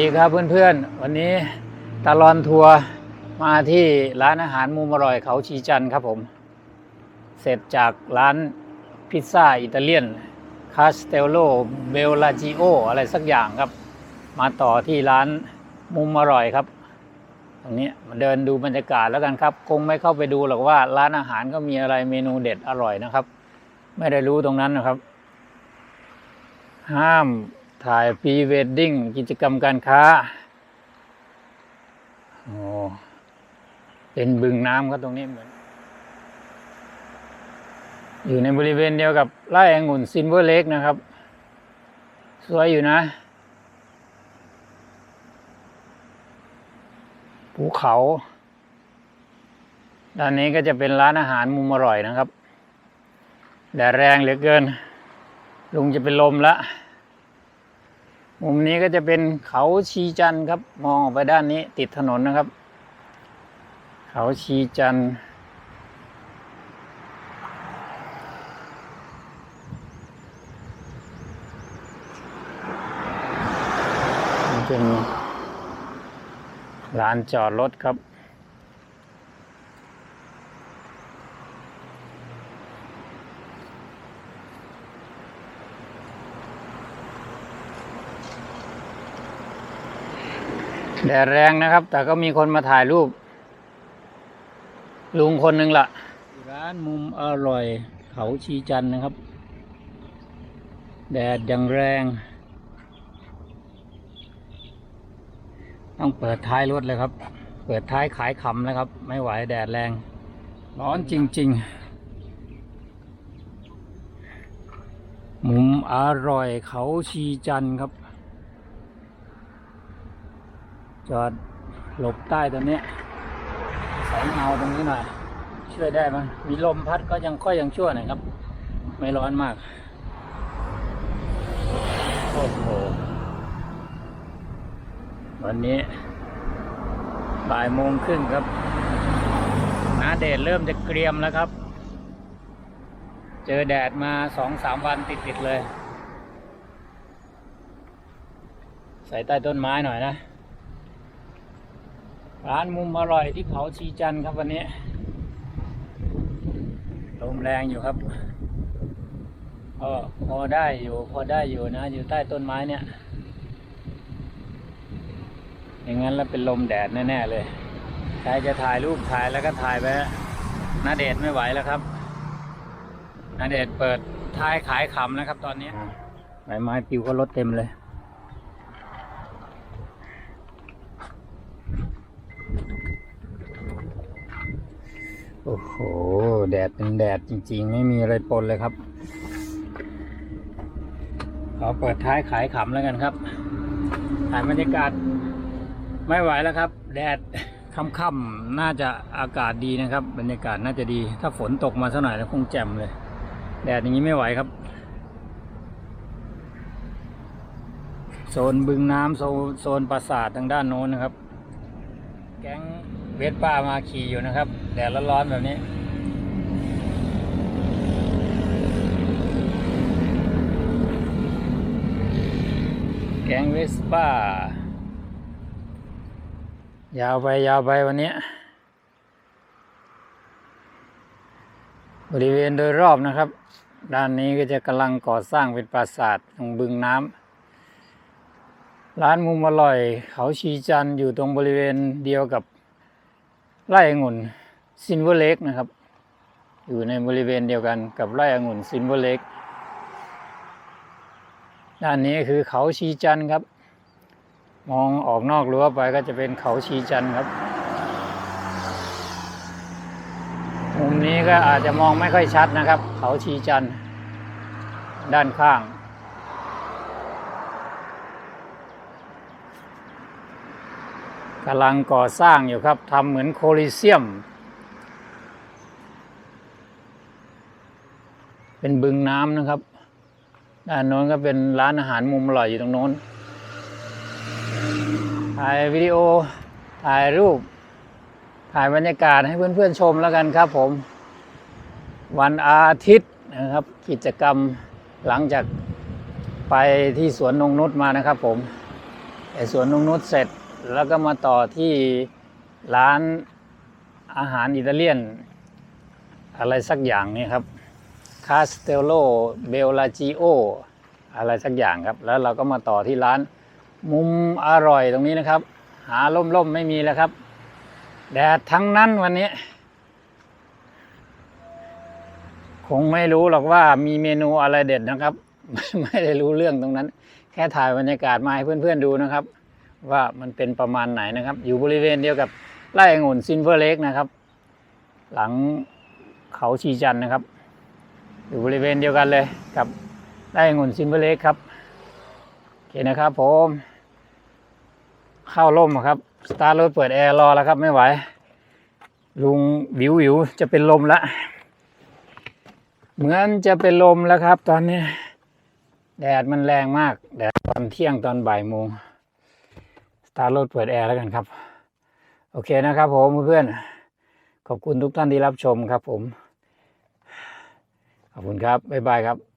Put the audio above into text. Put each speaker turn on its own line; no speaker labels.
ดีครับเพื่อนๆ วันนี้ตลอนทัวร์มาที่ร้านอาหารมุมอร่อยเขาชีจันครับผม เสร็จจากร้านพิซซ่าอิตาเลียนคาสเตลโลเบลลาจิโออะไรสักอย่างครับ มาต่อที่ร้านมุมอร่อยครับตรงนี้มาเดินดูบรรยากาศแล้วกันครับ คงไม่เข้าไปดูหรอกว่าร้านอาหารก็มีอะไรเมนูเด็ดอร่อยนะครับ ไม่ได้รู้ตรงนั้นนะครับ ห้าม ถ่ายพรีเวดดิ้งกิจกรรมการค้าโอ้เป็นบึงน้ำครับตรงนี้เหมือน อยู่ในบริเวณเดียวกับไร่องุ่นซินเวอร์เลกนะครับ สวยอยู่นะภูเขา ด้านนี้ก็จะเป็นร้านอาหารมุมอร่อยนะครับแดดแรงเหลือเกิน ลุงจะเป็นลมละ มุมนี้ก็จะเป็นเขาชีจันครับ มองออกไปด้านนี้ติดถนนนะครับ เขาชีจันเป็นลานจอดรถครับ แดดแรงนะครับ แต่ก็มีคนมาถ่ายรูป ลุงคนหนึ่งละ่ะ ร้านมุมอร่อย เขาชีจันนะครับ แดดยังแรง ต้องเปิดท้ายรถเลยครับ เปิดท้ายขายขำแล้วครับ ไม่ไหวแดดแรง ร้อนจริง ๆ มุมอร่อยเขาชีจันครับ จอดหลบใต้ตรงนี้แสงเงาตรงนี้หน่อย ช่วยได้ไหมมีลมพัดก็ยังค่อยยังชั่วหน่อยครับ ไม่ร้อนมาก โอ้โห วันนี้ บ่ายโมงครึ่งครับน้าเดดเริ่มจะเกรียมแล้วครับ เจอแดดมาสองสามวันติดๆเลย ใส่ใต้ต้นไม้หน่อยนะ ร้านมุมอร่อยที่เขาชีจันครับวันนี้ ลมแรงอยู่ครับก็พอได้อยู่พอได้อยู่นะ อยู่ใต้ต้นไม้เนี่ย อย่างนั้นแล้วเป็นลมแดดแน่ๆเลย ใครจะถ่ายรูปถ่ายแล้วก็ถ่ายไปนาเดชไม่ไหวแล้วครับนาเดชเปิดท้ายขายขำนะครับตอนนี้ใบไม้ปิวก็รถเต็มเลย โอ้โห แดดเป็นแดดจริง ๆ ไม่มีอะไรปนเลยครับ ขอเปิดท้ายขายขำแล้วกันครับถ่ายบรรยากาศไม่ไหวแล้วครับ แดดค่ำๆน่าจะอากาศดีนะครับ บรรยากาศน่าจะดี ถ้าฝนตกมาสักหน่อยแล้วคงแจ่มเลย แดดอย่างนี้ไม่ไหวครับ โซนบึงน้ำโซนโซนปราสาททางด้านโน้นนะครับ แก๊ง เวสป้ามาขี่อยู่นะครับ แดดร้อนๆแบบนี้ แกงเวสป้า ยาวไปยาวไปวันนี้ บริเวณโดยรอบนะครับ ด้านนี้ก็จะกำลังก่อสร้างเป็นปราสาทตรงบึงน้ำร้านมุมอร่อย เขาชีจันอยู่ตรงบริเวณเดียวกับ ไร่องุ่นซินเวอร์เลกนะครับ อยู่ในบริเวณเดียวกันกับไร่องุ่นซินเวอร์เลกด้านนี้คือเขาชีจันครับ มองออกนอกรั้วไปก็จะเป็นเขาชีจันครับ มุมนี้ก็อาจจะมองไม่ค่อยชัดนะครับ เขาชีจันด้านข้าง กำลังก่อสร้างอยู่ครับทำเหมือนโคลิเซียม เป็นบึงน้ำนะครับ ด้านโน้นก็เป็นร้านอาหารมุมอร่อยอยู่ตรงโน้น ถ่ายวิดีโอ ถ่ายรูป ถ่ายบรรยากาศให้เพื่อนๆชมแล้วกันครับผม วันอาทิตย์นะครับ กิจกรรมหลังจากไปที่สวนนงนุษมานะครับผมไอสวนนงนุชเสร็จ แล้วก็มาต่อที่ร้านอาหารอิตาเลียน อะไรสักอย่างนี่ครับคาสเตโลเบลลาจิโออะไรสักอย่างครับ แล้วเราก็มาต่อที่ร้านมุมอร่อยตรงนี้นะครับ หาล่มๆไม่มีแล้วครับ แดดทั้งนั้นวันนี้ คงไม่รู้หรอกว่ามีเมนูอะไรเด็ดนะครับ ไม่ได้รู้เรื่องตรงนั้น แค่ถ่ายบรรยากาศมาให้เพื่อนๆดูนะครับ ว่ามันเป็นประมาณไหนนะครับ อยู่บริเวณเดียวกับไร่องุ่นซินเวอร์เลกนะครับ หลังเขาชีจันนะครับ อยู่บริเวณเดียวกันเลยกับไร่องุ่นซินเวอร์เลกครับโอเคนะครับผมเข้าร่มครับสตาร์ทรถเปิดแอร์รอแล้วครับไม่ไหว ลุงวิววิวจะเป็นลมละเหมือนจะเป็นลมแล้วครับ ตอนนี้ แดดมันแรงมาก แดดตอนเที่ยงตอนบ่ายโมง ตารถเปิดแอร์แล้วกันครับ โอเคนะครับผมเพื่อนๆขอบคุณทุกท่านที่รับชมครับผม ขอบคุณครับ บ๊ายบายครับ